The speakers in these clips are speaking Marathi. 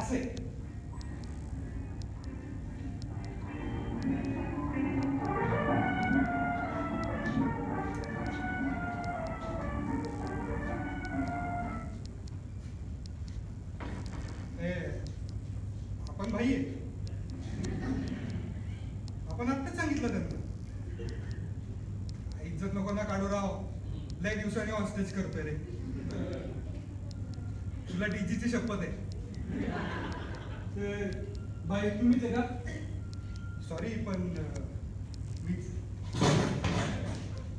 असे. ए, आपण भाई आपण आत्ताच सांगितलं त्यांना. इज्जत नको ना काढू राव. लय दिवसांनी हॉस्टेज करतोय रे. तुला डीजीची शपथ आहे. ते भाई तुम्हीच आहे का? सॉरी पण मीच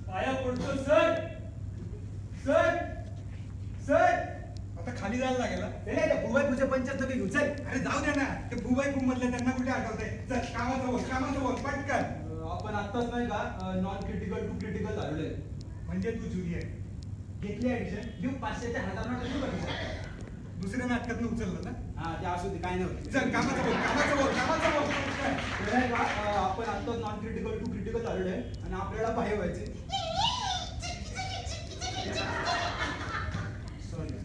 पाया पडतो सर! सर! सर! आता खाली जायला लागेल हा. नाही का भुवाई पूजा पंचायत घेऊ चल. अरे जाऊ दे ना. ते भुबाई खूप मधले त्यांना कुठे आठवतंय? चल कामाचं बोल कामाचं बोल पटकन आपण आत्ताच नाही का नॉन क्रिटिकल टू क्रिटिकल झालेलो आहे. म्हणजे तू जुनी आहे. घेतली ऍडमिशन घेऊ पाचशेच्या हजार नोट दुसऱ्या नाटकात उचललं ना? हा ते असू दे काय नाही चल कामाचं बोल कामाचं बोल कामाचं बोल. पटकन. नाही का? अं, आपण आत्ताच नॉन क्रिटिकल टू क्रिटिकल झालेलो आहे आणि आपल्याला बाहेर व्हायचे सॉरी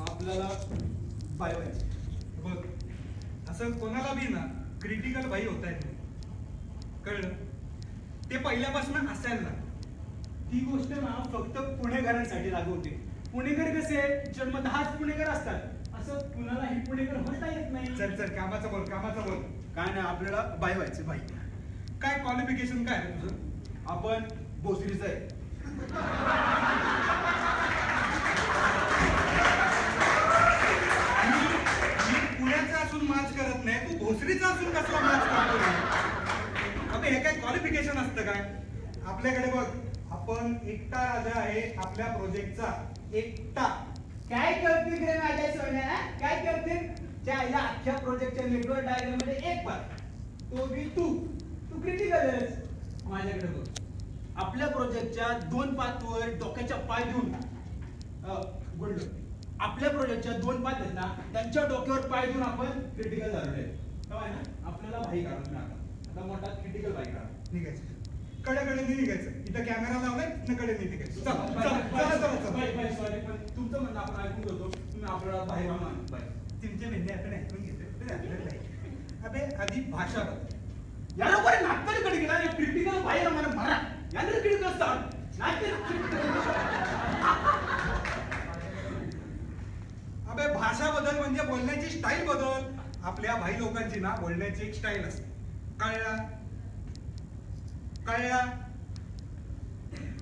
आपल्याला बाय व्हायचे बघ असं कोणाला बी ना क्रिटिकल भाई होत आहे कळलं? ते पहिल्यापासून असायला ना ती गोष्ट ना फक्त पुणेकरांसाठी लागू होते. पुणेकर कसे जन्मतःच पुणेकर असतात. असं कुणालाही पुणेकर म्हणता येत नाही. चल चल कामाचा बोल कामाचा बोल. काय नाही आपल्याला बाय व्हायचं बाई. काय क्वालिफिकेशन काय आहे तुझं? आपण भोसरीचं आहे. मी पुण्याचा असून माच करत नाही तू भोसरीचा असून कसला माच करतो? अबे हे काय क्वालिफिकेशन असतं काय? आपल्याकडे बघ आपण एकटा राजा आहे आपल्या प्रोजेक्टचा एकटा. काय करतील रे माझ्या सोन्या काय करतील? त्या आईला अख्ख्या प्रोजेक्टच्या नेटवर्क डायग्राममध्ये एक पार्ट तो बी तू. तू क्रिटिकल माझ्याकडे बघ. आपल्या प्रोजेक्टच्या दोन पातवर डोक्याच्या पाय देऊन. बोललो आपल्या प्रोजेक्टच्या दोन पात आहेत ना त्यांच्या डोक्यावर पाय देऊन आपण क्रिटिकल झालेलो आहे. ना आपल्याला भाई काढून आता आता मोठा क्रिटिकल भाई काढा. निघायचं. कडेकडे निघायचं. इथं कॅमेरा लावलाय न कडे निघायचं. चल चल चला चला चला सॉरी पण तुमचं म्हणणं आपण ऐकून घेतो. तुम्ही आपल्याला बाहेर आणा. बाय. तुमचे म्हणणे आपण ऐकून घेतो. अबे आधी भाषा बघ. या लोकांनी नागपूरकडे गेला आणि क्रिटिकल बाहेर मला मारा. यांना क्रिटिकल सांग अबे भाषा बदल म्हणजे बोलण्याची स्टाईल बदल. आपल्या भाई लोकांची ना बोलण्याची एक स्टाईल असते. कळला? कळला?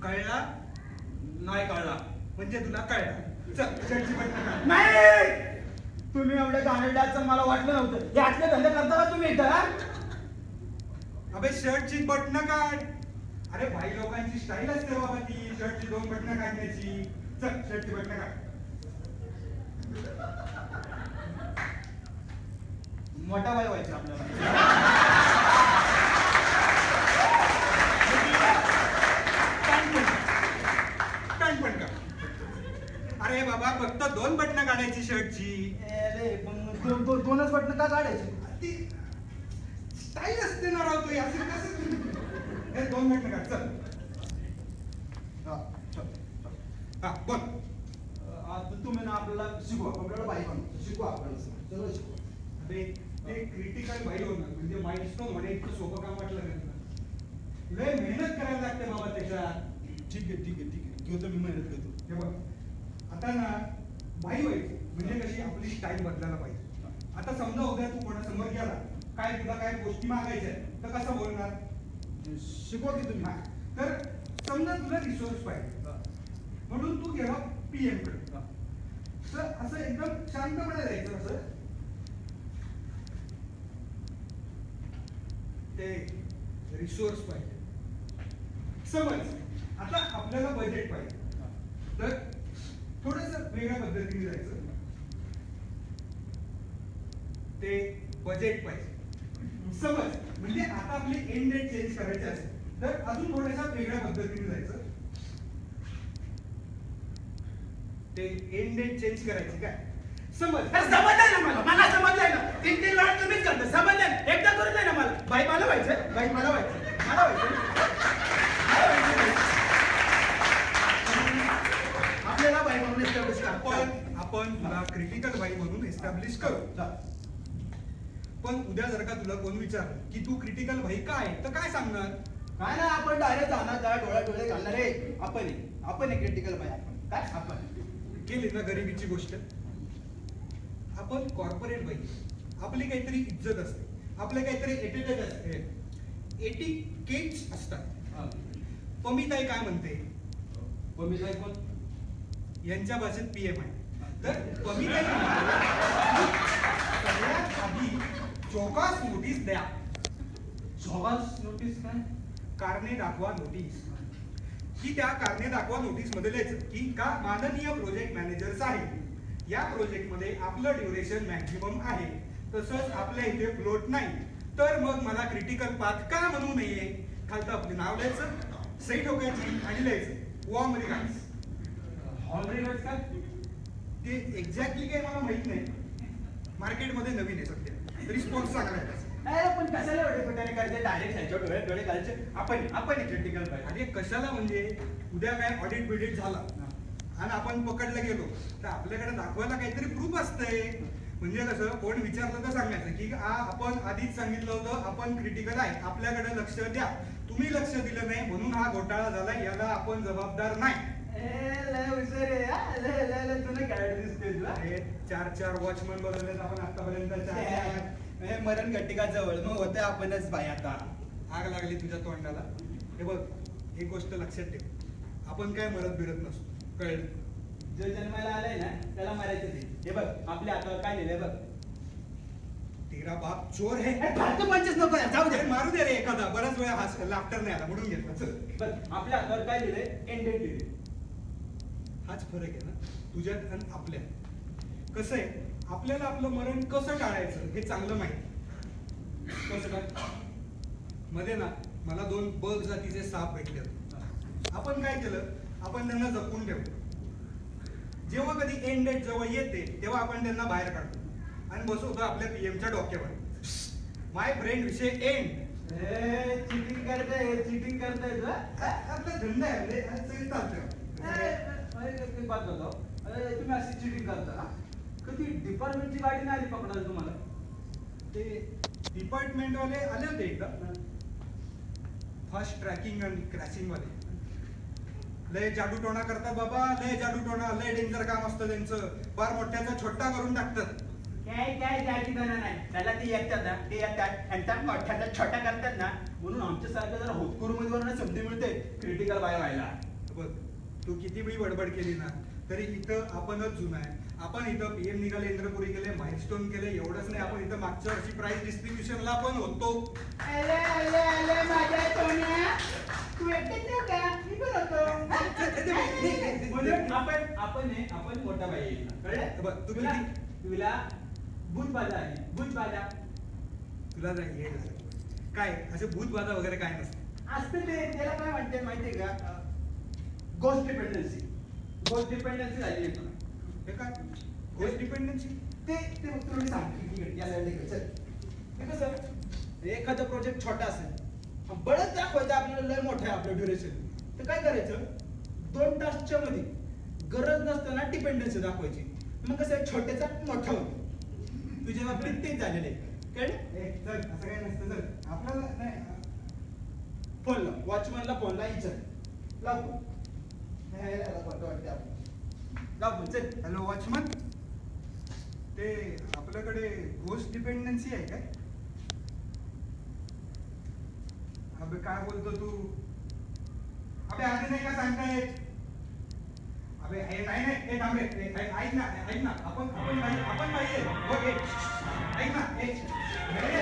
कळला? नाही कळला. म्हणजे तुला कळला. चल शर्टची बटणं काढ. नाही! तुम्ही एवढे घाणेरड्याचं मला वाटलं नव्हतं. आतले धंदे करता का तुम्ही इथं हा? अबे शर्टची बटणं काढ. अरे भाई लोकांची स्टाईल असते बाबा ती शर्टची दोन बटणं काढण्याची चल शर्टची बटणं काढ. मोठा बाई व्हायचा आपल्याला पॅन्ट पण काढ. पॅन्ट पण काढ अरे बाबा फक्त दोन बटणं काढायची शर्टची अरे, पण दो- बटन का काढायचे? ती स्टाईल असते ना राव तू असं. कसं हे दोन मिनिटं काढ चल. हा चल. हा बोल. आता तुम्ही ना आपल्याला शिकवा आपल्याला बाई बनवा शिकवा आपल्याला सगळं. शिकवा. अरे ते क्रिटिकल भाई होणार. म्हणजे माइलस्टोन होणे इतकं सोपं काम वाटलं का? लय मेहनत करायला लागते बाबा त्याच्यात. ठीक आहे ठीक आहे ठीक आहे. घेतो मी मेहनत घेतो हे बघ. आता ना भाई व्हायचं. म्हणजे कशी आपली स्टाईल बदलायला पाहिजे. आता समजा उद्या तू कोणासमोर गेला काय तुला काय गोष्टी मागायच्या तर कसं बोलणार? शिकवा की तुम्ही. हा. तर समजा तुला रिसोर्स पाहिजे. म्हणून तू गेला पीएमकडे. तर असं एकदम शांतपणे जायचं असं. ते रिसोर्स पाहिजे. समज आता आपल्याला बजेट पाहिजे. तर थोडस वेगळ्या पद्धतीने जायचं. ते बजेट पाहिजे. समज म्हणजे आता आपली एंड डेट चेंज करायची असेल तर अजून थोड्याशा वेगळ्या पद्धतीने जायचं. ते एंड डेट चेंज करायची काय? समज अरे समजलंय ना मला मला समजलंय ना. तीन तीन वेळा तुम्हीच करता समजलंय. ना एकदा करून द्या ना मला. बाई मला व्हायचं बाई मला व्हायचं मला व्हायचं. आपल्याला बाई म्हणून. आपण आपण तुला क्रिटिकल बाई म्हणून एस्टॅब्लिश करू. पण उद्या जर का तुला कोण विचारलं की तू क्रिटिकल भाई काय तर काय सांगणार? काय ना आपण डायरेक्ट जाणार त्या डोळ्या डोळे घालणार. रे आपण आहे. आपण क्रिटिकल पाहिजे आपण. काय? आपण. केली ना गरिबीची गोष्ट? आपण कॉर्पोरेट बाई आपली काहीतरी इज्जत असते. आपले काहीतरी एटिकेट असते. एटिकेट्स असतात. पमिताई काय म्हणते? पमिताई कोण? यांच्या भाषेत पीएम आहे. तर पमिताई सगळ्यात आधी चौकास नोटीस द्या झोगास नोटीस काय कारणे दाखवा नोटीस की त्या कारणे दाखवा नोटीसमध्ये लिहायचं की का माननीय प्रोजेक्ट मॅनेजर साहेब या प्रोजेक्टमध्ये आपलं ड्युरेशन मॅक्झिमम आहे तसंच आपल्या इथे फ्लोट नाही तर मग मला क्रिटिकल पाथ का म्हणू नये खालतं आपले नाव लिहायचं सही ठोकायची आणि लिहायचं वॉम रिगार्ड्स हॉलरी काय ते एक्झॅक्टली काही मला माहीत नाही मार्केटमध्ये नवीन आहे सध्या रिस्पॉन्स चांगला आहे. त्याचा. अरे पण कशाला एवढे कुठे करायचे? डायरेक्ट ह्याच्या डोळे डोळे घालायचे आपण आपण क्रिटिकल पाहिजे. अरे कशाला म्हणजे उद्या काय ऑडिट बिडिट झाला. आणि आपण पकडला गेलो. तर आपल्याकडे दाखवायला काहीतरी प्रूफ असतंय. म्हणजे कसं कोण विचारलं तर सांगायचं की आ, आपण आधीच सांगितलं होतं आपण क्रिटिकल आहे. आपल्याकडे लक्ष द्या. तुम्ही लक्ष दिलं नाही म्हणून हा घोटाळा झाला याला आपण जबाबदार नाही. ए, लय हुशार आहे हा. लय लय लय तुला काय दिसते तुला. अरे चार चार वॉचमन बदललेत आपण आतापर्यंत. चार ए, मरण घटिका जवळ मग होते आपणच बाई आता. आग लागली तुझ्या तोंडाला. हे बघ एक गोष्ट लक्षात ठेव. आपण काय मरत बिरत नसतो. कळलं? जो जन्माला आलाय ना त्याला मारायचं नाही. हे बघ आपल्या हातावर काय लिहिलंय बघ. तेरा बाप चोर है. फालतू पंचच नको जाऊ दे. मारू दे रे एखादा. बराच वेळा हास लाफ्टर नाही आला म्हणून घेतला. चल. बघ आपल्या हातावर काय लिहिलंय? एंडेड लिहिलंय. हाच फरक आहे ना. तुझ्यात आणि आपल्यात. कसं आहे? आपल्याला आपलं मरण कसं टाळायचं हे चांगलं माहिती. कसं काय? मध्ये ना मला दोन बग जातीचे साप भेटले. आपण काय केलं? आपण त्यांना जपून ठेवतो जेव्हा कधी एंड डेट जवळ येते तेव्हा आपण त्यांना बाहेर काढतो. आणि बसवतो आपल्या पीएमच्या डोक्यावर. माय फ्रेंड विषय एंड चिटिंग करताय चिटिंग करताय? आपला धंदा आहे म्हणजे असं ए, चालतं अरे, एक बात बताओ अरे, तुम्ही अशी चिटिंग करता कधी डिपार्टमेंटची गाडी नाही आली पकडायला तुम्हाला? ते डिपार्टमेंट वाले आले होते एकदा फास्ट ट्रॅकिंग आणि क्रॅशिंग वाले. लय जादूटोणा करतात बाबा लय जादूटोणा लय डेंजर काम असतं त्यांचं. फार मोठ्याचा छोटा करून टाकतात. काय काय जाणार नाही. त्याला ते येतात ना ते येतात. आणि त्या मोठ्याचा छोटा करतात ना म्हणून आमच्यासारखं जरा होतकरू मध्ये संधी मिळते क्रिटिकल बाय व्हायला. बघ तू किती बी बडबड केली ना तरी इथं आपणच जुना आहे. आपण इथं पीएम निघाले इंद्रपुरी केले माइलस्टोन केले एवढंच नाही आपण इथं मागच्या वर्षी प्राइस डिस्ट्रीब्युशनला पण होतो. अरे अरे अरे माझ्या सोन्या. तू एकटेच नाही का? मी पण होतो. म्हणून आपण आपण आपण मोठा आहे. कळलं? बघ, तू तुला तुला आहे. भूत बाधा तुला जर हे झालं काय असे भूतबाधा वगैरे काय नसते? असतं ते त्याला काय म्हणते माहितीये का? गोस्ट डिपेंडन्सी गोस्ट डिपेंडन्सी झाली आहे हे काय? गोस्ट डिपेंडन्सी ते ते मग मी या साईडला चल. ते कसं एखादा प्रोजेक्ट छोटा असेल बळच दाखवायचं आपल्याला लय मोठं आहे आपलं ड्युरेशन तर काय करायचं? दोन तासच्या मध्ये गरज नसताना डिपेंडन्सी दाखवायची. मग कसं आहे, छोट्याचा मोठा होतो. तुझ्या बाबतीत तेच झालेले कळलं? चल असं काय नसतं चल. आपल्याला नाही फोनला वॉचमॅनला फोनला ला लागतो लाव phone. खोटं वाटतं आपल्याला. लाव चल हॅलो वॉचमन ते आपल्याकडे गोस्ट डिपेंडन्सी आहे काय? अबे काय बोलतो तू? अबे आधी नाही का सांगताय अबे हे नाही नाही हे थांबे ऐक ना ऐक ना. आपण आपण पाहिजे आपण पाहिजे. हो, हे, ऐक ना हे, हे,